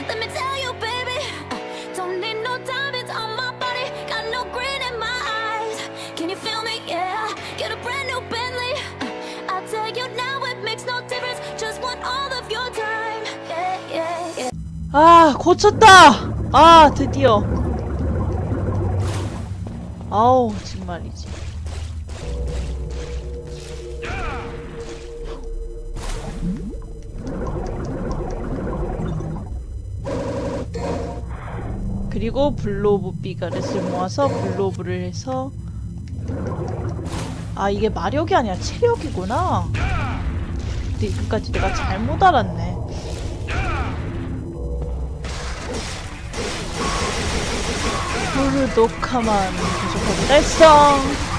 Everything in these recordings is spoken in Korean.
Let me tell you, baby. uh, Don't need no diamonds on my body. Got no grin in my eyes. Can you feel me? Yeah. Get a brand new Bentley. Uh, I tell you now, it makes no difference. Just want all of your time. Yeah, yeah, yeah. 아, 고쳤다! 아, 드디어. 아우, 정말이지. 그리고 블로브 비가렛을 모아서 블로브를 해서 아 이게 마력이 아니라 체력이구나. 근데 이거까지 내가 잘못 알았네. 부르독하만 계속하고 달성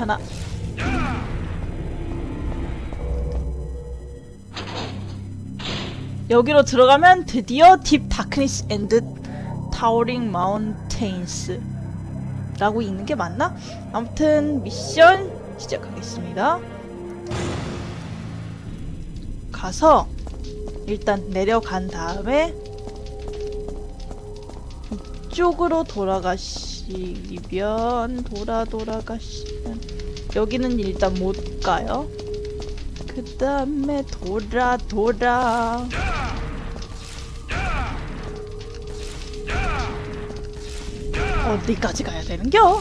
귀찮아 여기로 들어가면 드디어 딥 다크니스 앤드 타워링 마운테인스 라고 있는 게 맞나? 아무튼 미션 시작하겠습니다. 가서 일단 내려간 다음에 이쪽으로 돌아가시면 돌아 돌아가시면 여기는 일단 못 가요. 그 다음에 돌아 돌아 어디까지 가야 되는겨?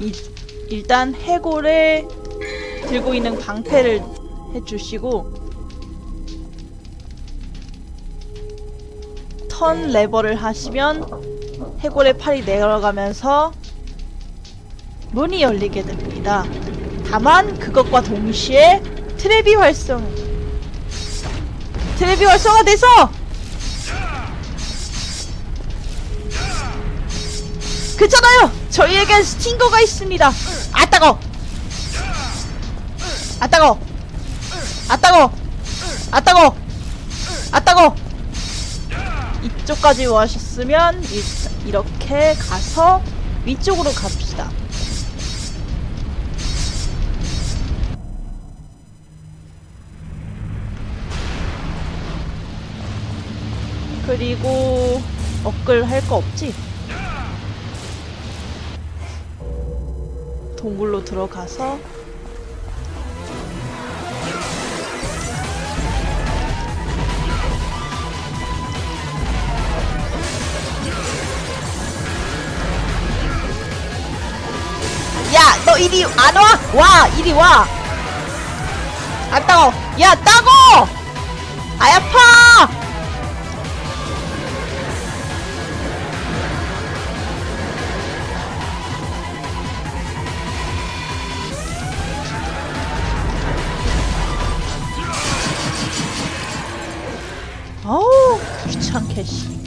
이, 일단 해골에 들고 있는 방패를 해주시고 턴 레버를 하시면 해골의 팔이 내려가면서 문이 열리게 됩니다. 다만 그것과 동시에 트랩이 활성 트랩이 활성화 돼서 그렇잖아요. 저희에겐 스팅거가 있습니다. 아 따거. 아 따거. 아 따거. 아 따거. 아 따거. 이쪽까지 와셨으면 이, 이렇게 가서 위쪽으로 갑시다. 그리고 업글 할 거 없지? 동굴로 들어가서 이리 안 와? 와, 이리 와. 안 따고. 야, 따고. 아 아파. 어우, 귀찮게 씨.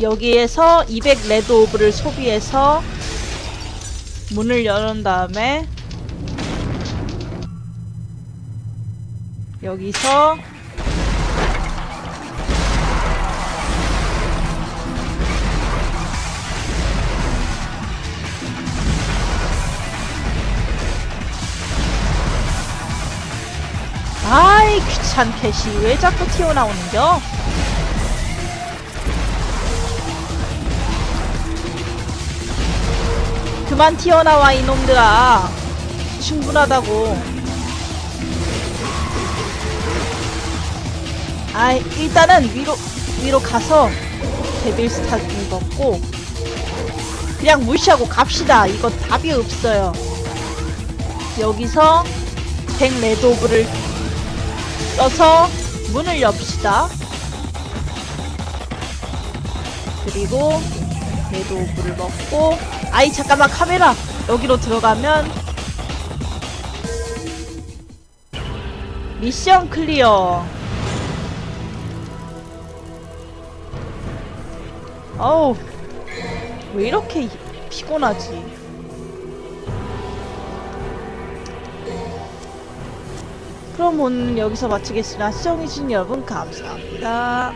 여기에서 200 레드 오브를 소비해서 문을 열은 다음에 여기서 아이 귀찮게 씨왜 자꾸 튀어나오는겨? 그만 튀어나와 이놈들아. 충분하다고. 아 일단은 위로 위로 가서 데빌스타 입었고 그냥 무시하고 갑시다. 이거 답이 없어요. 여기서 100 레드오브를 써서 문을 엽시다. 그리고 배도 물을 먹고. 아이 잠깐만 카메라 여기로 들어가면 미션 클리어. 어우 왜 이렇게 피곤하지? 그럼 오늘 여기서 마치겠습니다. 시청해주신 여러분 감사합니다.